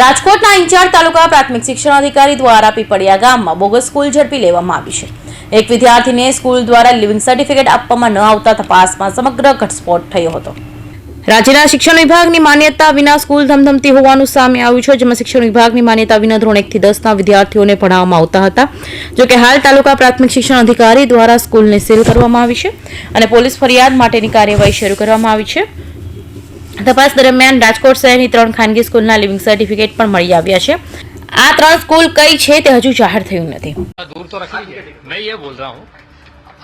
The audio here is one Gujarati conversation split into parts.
રાજકોટના ઇન્ચાર્જ તાલુકા પ્રાથમિક શિક્ષણ અધિકારી દ્વારા પીપળિયા ગામમાં બોગસ સ્કૂલ ઝડપી લેવામાં આવી છે. એક વિદ્યાર્થીને સ્કૂલ દ્વારા લિવિંગ સર્ટિફિકેટ આપવામાં ન આવતા તપાસમાં સમગ્ર ઘટસ્ફોટ થયો હતો. રાજ્યના શિક્ષણ વિભાગની માન્યતા વિના સ્કૂલ ધમધમતી હોવાનું સામે આવ્યું છે, જેમાં શિક્ષણ વિભાગની માન્યતા વિના ધોરણ એકથી દસના વિદ્યાર્થીઓને ભણાવવામાં આવતા હતા. જોકે હાલ તાલુકા પ્રાથમિક શિક્ષણ અધિકારી દ્વારા સ્કૂલને સીલ કરવામાં આવી છે અને પોલીસ ફરિયાદ માટેની કાર્યવાહી શરૂ કરવામાં આવી છે. તપાસ દરમિયાન રાજકોટ શહેરની ત્રણ ખાનગી સ્કૂલના લિવિંગ સર્ટિફિકેટ પણ મળી આવ્યા છે આ ત્રણ સ્કૂલ કઈ છે તે હજુ જાહેર થયું નથી दूर तो रखिए मैं ये बोल रहा हूँ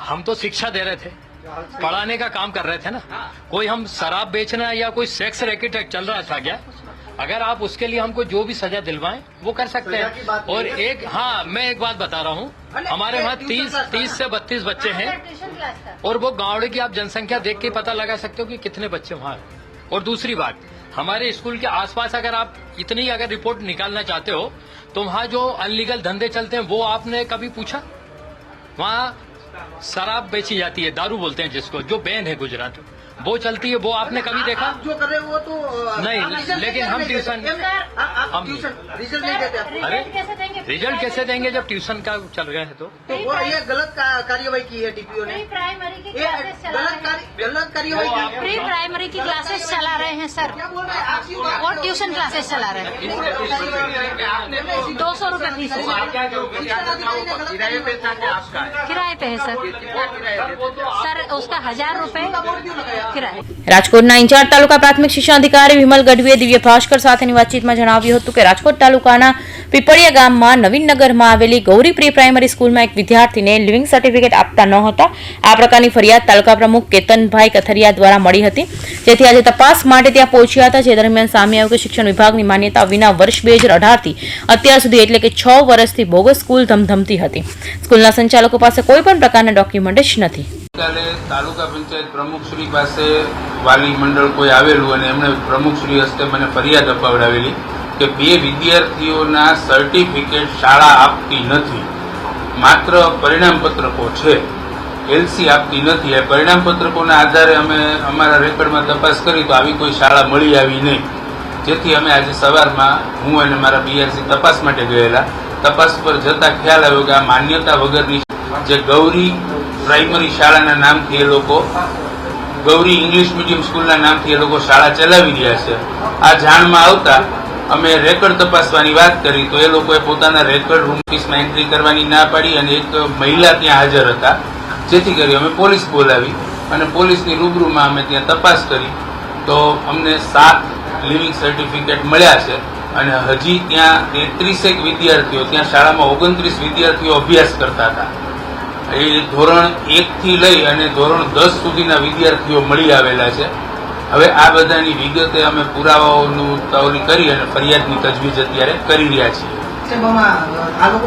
हम तो शिक्षा दे रहे थे पढ़ाने का काम कर रहे थे ना कोई हम शराब बेचना या कोई सेक्स रैकेट चल रहा था क्या अगर आप उसके लिए हमको जो भी सजा दिलवाएं वो कर सकते हैं और एक हाँ मैं एक बात बता रहा हूँ हमारे वहाँ तीस तीस से बत्तीस बच्चे हैं और वो गावड़े की आप जनसंख्या देख के पता लगा सकते हो कि कितने बच्चे वहाँ हैं और दूसरी बात हमारे स्कूल के आसपास अगर आप इतनी अगर रिपोर्ट निकालना चाहते हो तो वहाँ जो अनलीगल धंधे चलते हैं वो आपने कभी पूछा? वहाँ शराब बेची जाती है दारू बोलते हैं जिसको जो बैन है गुजरात में। वो चलती है वो आपने कभी देखा? आप जो कर रहे हो वो तो नहीं, लेकिन हम ट्यूशन- हम- ट्यूशन रिज़ल्ट नहीं देते अरे कैसे देंगे? रिज़ल्ट कैसे देंगे जब ट्यूशन का चल रहे हैं तो? तो वो ये गलत कार्यवाही की है डीपीओ ने। गलत प्री प्राइमरी की क्लासेस चला रहे हैं सर क्या बोल रहे हैं आप क्यों बात और कर ट्यूशन क्लासेस चला रहे हैं दो सौ रूपये फीस है किराए पे है सर सर उसका हजार रूपए किराए રાજકોટના ઇન્ચાર્જ તાલુકા પ્રાથમિક શિક્ષણ અધિકારી વિમલ ગઢવીએ દિવ્ય ભાસ્કર સાથેની વાતચીતમાં જણાવ્યું હતું કે રાજકોટ તાલુકાના પીપળિયા ગામમાં નવીનનગરમાં આવેલી ગૌરી પ્રી પ્રાઇમરી સ્કૂલમાં એક વિદ્યાર્થીને લિવિંગ સર્ટિફિકેટ આપતા ન હતા આ પ્રકારની ફરિયાદ તાલુકા પ્રમુખ કેતનભાઈ કથરિયા દ્વારા મળી હતી. જેથી આજે તપાસ માટે ત્યાં પહોંચ્યા હતા. જે દરમિયાન સામે આવ્યું કે શિક્ષણ વિભાગની માન્યતા વિના વર્ષ બે હજાર અત્યાર સુધી એટલે કે છ વર્ષથી બોગસ સ્કૂલ ધમધમતી હતી. સ્કૂલના સંચાલકો પાસે કોઈ પણ પ્રકારના ડોક્યુમેન્ટ જ નથી. કાલે તાલુકા પંચાયત પ્રમુખશ્રી પાસે વાલી મંડળ કોઈ આવેલું અને એમણે પ્રમુખશ્રી હસ્તે મને ફરિયાદ અપાવડાવેલી કે બે વિદ્યાર્થીઓના સર્ટિફિકેટ શાળા આપતી નથી. માત્ર પરિણામ પત્રકો છે. એલસી આપતી નથી. એ પરિણામ પત્રકોના આધારે અમે અમારા રેકર્ડમાં તપાસ કરી તો આવી કોઈ શાળા મળી આવી નહીં. જેથી અમે આજે સવારમાં હું અને મારા બીઆરસી તપાસ માટે ગયેલા. તપાસ પર જતા ખ્યાલ આવ્યો કે આ માન્યતા વગરની જે ગૌરી પ્રાઇમરી શાળાના નામથી એ લોકો, ગૌરી ઇંગ્લિશ મીડિયમ સ્કૂલના નામથી એ લોકો શાળા ચલાવી રહ્યા છે. આ જાણમાં આવતા અમે રેકર્ડ તપાસવાની વાત કરી તો એ લોકોએ પોતાના રેકર્ડ રૂમ ઓફિસમાં એન્ટ્રી કરવાની ના પાડી અને એક મહિલા ત્યાં હાજર હતા. જેથી કરી અમે પોલીસ બોલાવી અને પોલીસની રૂબરૂમાં અમે ત્યાં તપાસ કરી. તો અમને સાત લિવિંગ સર્ટિફિકેટ મળ્યા છે અને હજી ત્યાં તેત્રીસેક વિદ્યાર્થીઓ, ત્યાં શાળામાં ઓગણત્રીસ વિદ્યાર્થીઓ અભ્યાસ કરતા હતા. એ ધોરણ એકથી લઈ અને ધોરણ દસ સુધીના વિદ્યાર્થીઓ મળી આવેલા છે. હવે આ બધાની વિગતે અમે પુરાવાઓનું તવરી કરી અને ફરિયાદની તજવીજ અત્યારે કરી રહ્યા છીએ.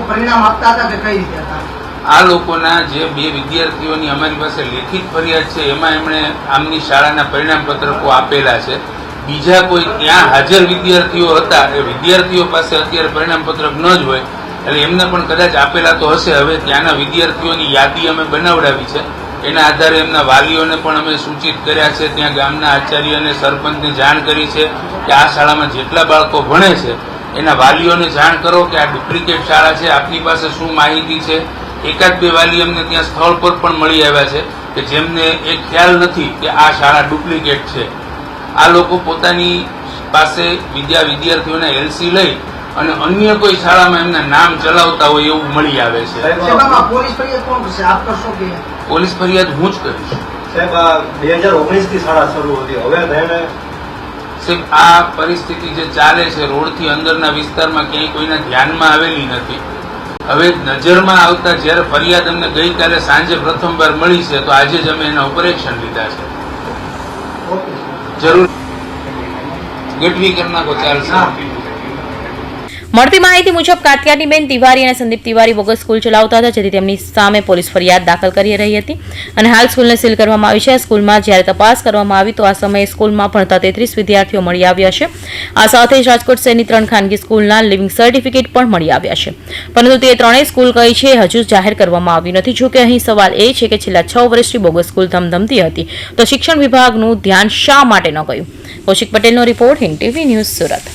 પરિણામ આપતા હતા કે કઈ રીતે હતા? આ લોકોના જે બે વિદ્યાર્થીઓની અમારી પાસે લેખિત ફરિયાદ છે, એમાં એમણે આમની શાળાના પરિણામ પત્રકો આપેલા છે. બીજા કોઈ ત્યાં હાજર વિદ્યાર્થીઓ હતા, એ વિદ્યાર્થીઓ પાસે અત્યારે પરિણામ પત્રક ન જ હોય, એટલે એમને પણ કદાચ આપેલા તો હશે. હવે ત્યાંના વિદ્યાર્થીઓની યાદી અમે બનાવડાવી છે. એના આધારે એમના વાલીઓને પણ અમે સૂચિત કર્યા છે. ત્યાં ગામના આચાર્ય અને સરપંચને જાણ કરી છે કે આ શાળામાં જેટલા બાળકો ભણે છે, એના વાલીઓને જાણ કરો કે આ ડુપ્લિકેટ શાળા છે. આપની પાસે શું માહિતી છે? એકાદ બે વાલી અમને ત્યાં સ્થળ પર પણ મળી આવ્યા છે કે જેમને એ ખ્યાલ નથી કે આ શાળા ડુપ્લિકેટ છે. આ લોકો પોતાની પાસે વિદ્યા વિદ્યાર્થીઓને એલસી લઈ અને અન્ય કોઈ શાળામાં એમના નામ ચલાવતા હોય એવું મળી આવે છે. પોલીસ ફરિયાદ કોણ કરશે? આપ કરશો કે પોલીસ ફરિયાદ હું જ કરીશ. સાહેબ આ બે હજાર ઓગણીસથી શાળા શરૂ હતી. હવે સાહેબ આ પરિસ્થિતિ જે ચાલે છે રોડથી અંદરના વિસ્તારમાં ક્યાંય કોઈના ધ્યાનમાં આવેલી નથી. હવે નજરમાં આવતા જ્યારે ફરિયાદ અમને ગઈકાલે સાંજે પ્રથમવાર મળી છે તો આજે જ અમે એના ઉપર એક્શન લીધા છે. જરૂર. ગઢવી કરી નાખો ચાલશે. મળતી માહિતી મુજબ કાત્યાનીબેન તિવારી અને સંદીપ તિવારી બોગસ સ્કૂલ ચલાવતા હતા, જેથી તેમની સામે પોલીસ ફરિયાદ દાખલ કરી રહી હતી. અને હાલ સ્કૂલને સીલ કરવામાં આવી છે. સ્કૂલમાં જ્યારે તપાસ કરવામાં આવી, તો આ સમયે સ્કૂલમાં ભણતા તેત્રીસ વિદ્યાર્થીઓ મળી આવ્યા છે. આ સાથે જ રાજકોટ શહેરની ત્રણ ખાનગી સ્કૂલના લિવિંગ સર્ટિફિકેટ પણ મળી આવ્યા છે. પરંતુ તે ત્રણેય સ્કૂલ કઈ છે, હજુ જાહેર કરવામાં આવ્યું નથી. જોકે અહીં સવાલ એ છે કે છેલ્લા છ વર્ષથી બોગસ સ્કૂલ ધમધમતી હતી, તો શિક્ષણ વિભાગનું ધ્યાન શા માટે ન ગયું? કૌશિક પટેલનો report Hind TV news Surat.